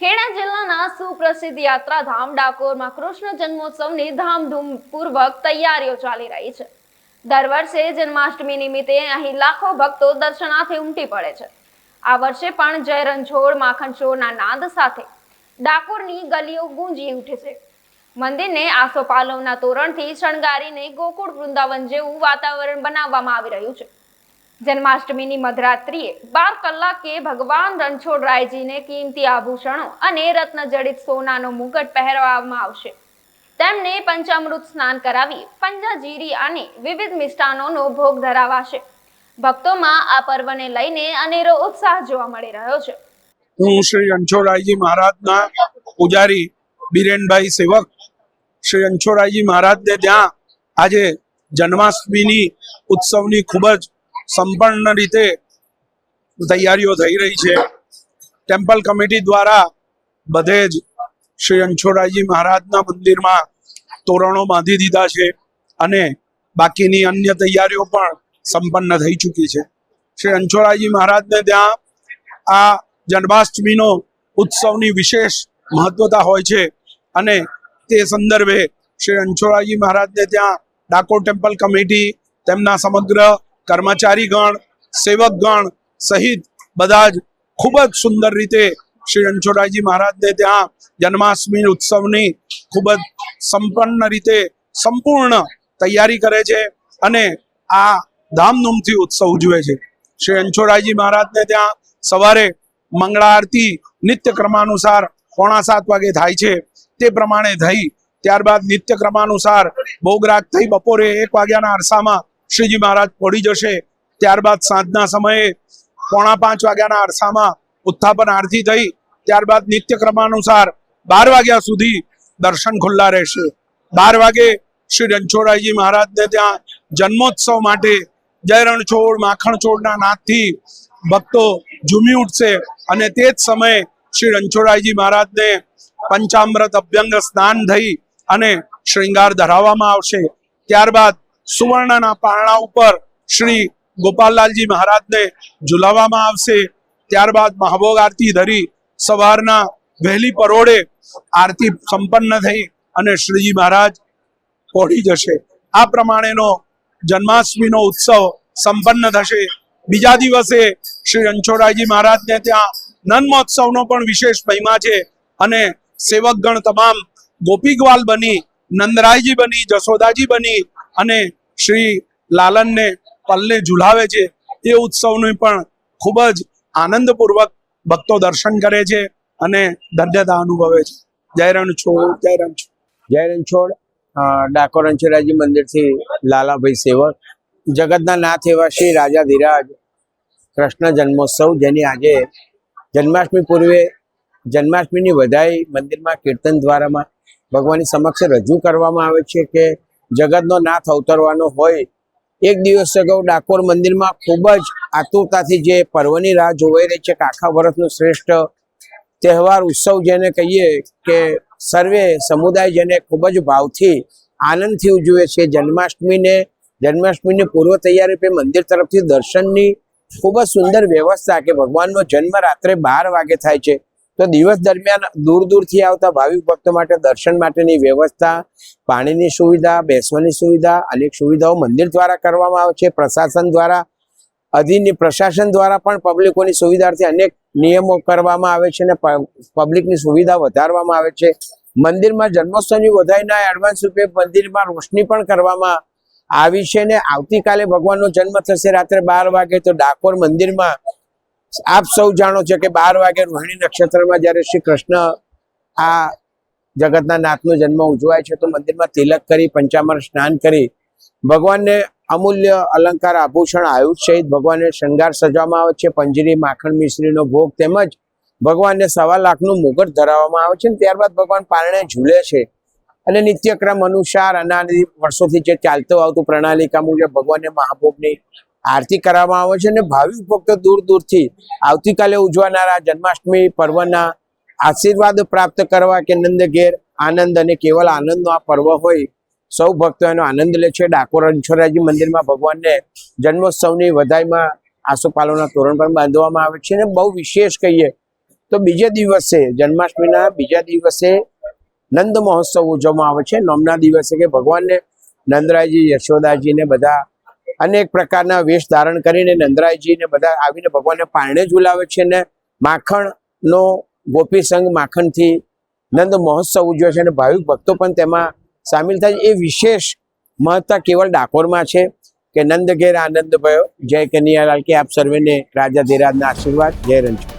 ખેડા જિલ્લાના સુપ્રસિદ્ધ યાત્રાધામ ડાકોરમાં કૃષ્ણ જન્મોત્સવની ધામધૂમપૂર્વક તૈયારીઓ ચાલી રહી છે. દર વર્ષે જન્માષ્ટમી નિમિત્તે અહીં લાખો ભક્તો દર્શનાર્થે ઉમટી પડે છે. આ વર્ષે પણ જય રણછોડ માખણછોડના નાદ સાથે ડાકોરની ગલીઓ ગુંજી ઉઠે છે. મંદિરને આસોપાલવના તોરણથી શણગારીને ગોકુળ વૃંદાવન જેવું વાતાવરણ બનાવવામાં આવી રહ્યું છે. જન્માષ્ટમીની મધરાત્રિએ બાર કલાકે ભગવાન રણછોડરાયજીને કિંમતી આભૂષણો અને રત્નજડિત સોનાનો મુગટ પહેરવામાં આવશે. તેમને પંચામૃત સ્નાન કરાવી પંજાજીરી અને વિવિધ મિષ્ટાનોનો ભોગ ધરાવાશે. ભક્તોમાં આ પર્વને લઈને અનેરો ઉત્સાહ જોવા મળી રહ્યો છે. હું શ્રી રણછોડરાયજી મહારાજના પૂજારી બિરેનભાઈ સેવક શ્રી રણછોડરાયજી મહારાજને ત્યાં આજે જન્માષ્ટમીની ઉત્સવની ખૂબ જ સંપન્ન રીતે તૈયારીઓ થઈ રહી છે. ટેમ્પલ કમિટી દ્વારા બધે જ શ્રી રણછોડરાયજી મહારાજના મંદિરમાં તોરણો બાંધી દીધા છે અને બાકીની અન્ય તૈયારીઓ પણ સંપન્ન થઈ ચૂકી છે. શ્રી રણછોડરાયજી મહારાજને ત્યાં આ જન્માષ્ટમીનો ઉત્સવની વિશેષ મહત્વતા હોય છે અને તે સંદર્ભે શ્રી રણછોડરાયજી મહારાજને ત્યાં ડાકોર ટેમ્પલ કમિટી તેમના સમગ્ર કર્મચારીગણ, સેવકગણ સહિત બધા જ ખૂબ જ સુંદર રીતે શ્રી રણછોડરાયજી મહારાજને ત્યાં જન્માષ્ટમી ઉત્સવની ખૂબ જ સંપન્ન રીતે સંપૂર્ણ તૈયારી કરે છે અને આ ધામધૂમથી ઉત્સવ ઉજવે છે. શ્રી રણછોડરાયજી મહારાજને ત્યાં સવારે મંગળા આરતી નિત્ય ક્રમાનુસાર પોણા સાત વાગે થાય છે. તે પ્રમાણે થઈ. ત્યારબાદ નિત્ય ક્રમાનુસાર ભોગરાગ થઈ બપોરે એક વાગ્યાના અરસામાં શ્રીજી મહારાજ પડી જશે. ત્યારબાદ સાંજના સમયે પોણા પાંચ વાગ્યાના અરસામાં ઉત્થાપન આરતી થઈ. ત્યારબાદ નિત્ય ક્રમાનુસાર બાર વાગ્યા સુધી દર્શન ખુલ્લા રહેશે. બાર વાગે શ્રી રણછોડરાયજી મહારાજને ત્યાં જન્મોત્સવ માટે જય રણછોડ, માખણ છોડના નાદથી ભક્તો ઝૂમી ઉઠશે અને તે જ સમયે શ્રી રણછોડરાયજી મહારાજને પંચામૃત અભ્યંગ સ્નાન થઈ અને શ્રૃંગાર ધરાવવામાં આવશે. ત્યારબાદ સુવર્ણના પારણા ઉપર શ્રી ગોપાલલાલજી મહારાજને ઝુલાવવામાં આવશે. ત્યારબાદ મહાભોગ આરતી ધરી સવારના વહેલી પરોડે આરતી સંપન્ન થઈ અને શ્રીજી મહારાજ પહોંચી જશે. આ પ્રમાણેનો જન્માષ્ટમીનો ઉત્સવ સંપન્ન થશે. બીજા દિવસે શ્રી રણછોડરાયજી મહારાજને ત્યાં નન મહોત્સવનો પણ વિશેષ મહિમા છે અને સેવકગણ તમામ ગોપીગ્વાલ બની, નંદરાયજી બની, જશોદાજી બની અને શ્રી લાલનને પલ્લે ઝુલાવે છે. એ ઉત્સવનું પણ ખૂબ જ આનંદપૂર્વક ભક્તો દર્શન કરે છે અને ધન્યતા અનુભવે છે. જય રણછોડ જય રણછોડ. જય રણછોડ. અ, ડાકોર રણછોડરાયજી મંદિરથી લાલાભાઈ સેવક. જગતના નાથ એવા શ્રી રાજા ધીરાજ. કૃષ્ણ જન્મોત્સવ જેની આજે જન્માષ્ટમી પૂર્વે જન્માષ્ટમીની વધાઈ મંદિરમાં કીર્તન દ્વારામાં ભગવાનની સમક્ષ રજૂ કરવામાં આવે છે કે જગતનો નાથ અવતરવાનો હોય, એક દિવસ અગાઉ ડાકોર મંદિરમાં ખૂબ જ આતુરતાથી જે પર્વની રાહ જોવાઈ રહી છે કે આખા વર્ષનો શ્રેષ્ઠ તહેવાર, ઉત્સવ જેને કહીએ કે સર્વે સમુદાય જેને ખૂબ જ ભાવથી આનંદથી ઉજવે છે. જન્માષ્ટમીને, જન્માષ્ટમીની પૂર્વ તૈયારી રૂપે મંદિર તરફથી દર્શનની ખૂબ જ સુંદર વ્યવસ્થા કે ભગવાનનો જન્મ રાત્રે બાર વાગે થાય છે. તો દિવસ દરમિયાન દૂર દૂરથી આવતા ભાવિક ભક્તો માટે દર્શન માટેની વ્યવસ્થા, પાણીની સુવિધા, બેસવાની સુવિધા, અનેક સુવિધાઓ મંદિર દ્વારા કરવામાં આવે છે. પ્રશાસન દ્વારા અધીનની પ્રશાસન દ્વારા પણ પબ્લિકોની સુવિધાર્થે અનેક નિયમો કરવામાં આવે છે અને પબ્લિકની સુવિધા વધારવામાં આવે છે. મંદિરમાં જન્મોત્સવની વધાઈના એડવાન્સ રૂપે મંદિરમાં રોશની પણ કરવામાં આવી છે ને આવતીકાલે ભગવાનનો જન્મ થશે રાત્રે બાર વાગે તો ડાકોર મંદિરમાં આપ સૌ જાણો છો કે બાર વાગે રોહિણી નક્ષત્રમાં જ્યારે શ્રી કૃષ્ણ આ જગતના નાથનો જન્મ ઉજવાય છે, તો મંદિરમાં તિલક કરી, પંચામર સ્નાન કરી, ભગવાનને અમૂલ્ય અલંકાર, આભૂષણ આયુષ સહિત ભગવાનને શણગાર સજવામાં આવે છે. પંજરી, માખણ, મિશ્રીનો ભોગ તેમજ ભગવાનને સવા લાખનું મુગટ ધરાવવામાં આવે છે અને ત્યારબાદ ભગવાન પારણે ઝૂલે છે. અને નિત્યક્રમ અનુસાર અનાદિ વર્ષોથી જે ચાલતું આવતું પ્રણાલિકા મુજબ ભગવાનને મહાભોગની આરતી કરવામાં આવે છે અને ભાવિક ભક્તો દૂર દૂરથી આવતીકાલે ઉજવાનારા જન્માષ્ટમી પર્વના આશીર્વાદ પ્રાપ્ત કરવા કે નંદ ઘેર આનંદ અને કેવલ આનંદનો આ પર્વ હોય, સૌ ભક્તો એનો આનંદ લે છે. ડાકોર અંછોરાજી મંદિરમાં ભગવાનને જન્મોત્સવની વધાઈમાં આસોપાલોના તોરણ પણ બાંધવામાં આવે છે અને બહુ વિશેષ કહીએ તો બીજે દિવસે જન્માષ્ટમીના બીજા દિવસે નંદ મહોત્સવ ઉજવવામાં આવે છે. નોમના દિવસે કે ભગવાનને નંદરાયજી, યશોદાજીને બધા અનેક પ્રકારના વેશ ધારણ કરીને નંદરાયજીને બધા આવીને ભગવાનને પારણે ઝુલાવે છે ને માખણનો ગોપી સંઘ માખણથી નંદ મહોત્સવ ઉજવે છે અને ભાવિક ભક્તો પણ તેમાં સામેલ થાય એ વિશેષ મહત્તા કેવળ ડાકોરમાં છે કે નંદ ઘેર આનંદ ભયો. જય કનૈયાલાલ કે આપ સર્વેને રાજા ધીરાજના આશીર્વાદ. જય રંજન